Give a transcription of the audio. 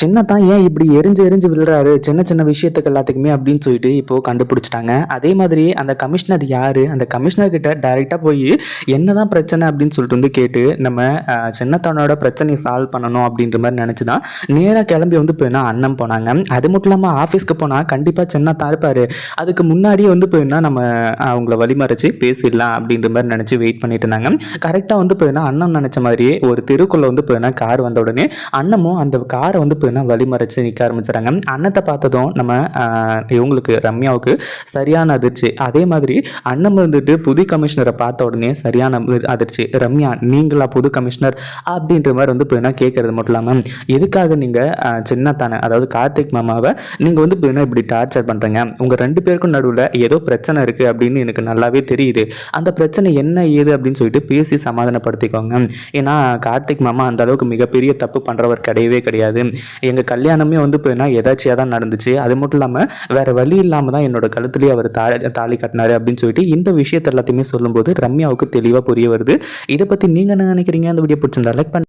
சின்னத்தான் ஏன் இப்படி எரிஞ்சு எரிஞ்சு விழுறாரு? சின்ன சின்ன விஷயத்துக்கு எல்லாத்துக்குமே அப்படின்னு சொல்லிட்டு இப்போ கண்டுபிடிச்சிட்டாங்க. அதே மாதிரி அந்த கமிஷனர் யாரு? அந்த கமிஷனர் கிட்ட டைரெக்டாக போய் என்னதான் பிரச்சனை? அப்படின்னு சொல்லிட்டு வந்து கேட்டு நம்ம சின்னத்தனோட சின்னத்தானோட பிரச்சனையை சால்வ் பண்ணணும் அப்படின்ற மாதிரி நினச்சி தான் நேராக கிளம்பி வந்து போயினா அண்ணன் போனாங்க. அது மட்டும் இல்லாமல் ஆஃபீஸ்க்கு போனால் கண்டிப்பாக சின்னத்தான் இருப்பார். அதுக்கு முன்னாடியே வந்து போயினா நம்ம அவங்கள வழிமறைச்சு பேசிடலாம் அப்படின்ற மாதிரி நினச்சி வெயிட் பண்ணிட்டு இருந்தாங்க. கரெக்டாக வந்து போயினா அண்ணன் நினச்ச மாதிரியே ஒரு தெருக்குள்ளே வந்து போயினா கார் வந்த உடனே அண்ணமும் அந்த காரை வந்து போய் போயினா வழிமறைச்சு நிற்க ஆரம்பிச்சிடறாங்க. அண்ணத்தை பார்த்ததும் நம்ம இவங்களுக்கு ரம்யாவுக்கு சரியான அதிர்ச்சி. அதே மாதிரி அண்ணன் வந்துட்டு புது கமிஷனரை பார்த்த உடனே சரியான அதிர்ச்சி. ரம்யா நீங்களா புது கமிஷனர் அப்படின்ற மாதிரி வந்து இப்போ கேட்கறது மட்டும் இல்லாமல் எதுக்காக நீங்கள் சின்னத்தானே அதாவது கார்த்திக் மாமாவை நீங்கள் வந்து இப்போ இப்படி டார்ச்சர் பண்ணுறீங்க உங்கள் ரெண்டு பேருக்கும் நடுவில் ஏதோ பிரச்சனை இருக்குது அப்படின்னு எனக்கு நல்லாவே தெரியுது. அந்த பிரச்சனை என்ன ஏது அப்படின்னு சொல்லிட்டு பேசி சமாதானப்படுத்திக்கோங்க. ஏன்னா கார்த்திக் மாமா அந்த அளவுக்கு மிகப்பெரிய தப்பு பண்ணுறவர் கிடையவே கிடையாது. எங்கள் கல்யாணமே வந்து போயினா எதாச்சியாக தான் நடந்துச்சு. அது மட்டும் இல்லாமல் வேறு வழி இல்லாமல் தான் என்னோட கழுத்துலேயே அவர் தா தாலி கட்டினாரு அப்படின்னு சொல்லிட்டு இந்த விஷயத்தை எல்லாத்தையுமே சொல்லும்போது ரம்யாவுக்கு தெளிவாக புரிய வருது. இதை பற்றி நீங்கள் என்ன நினைக்கிறீங்க? அந்த வீடியோ பிடிச்சிருந்தா லைக் பண்ணி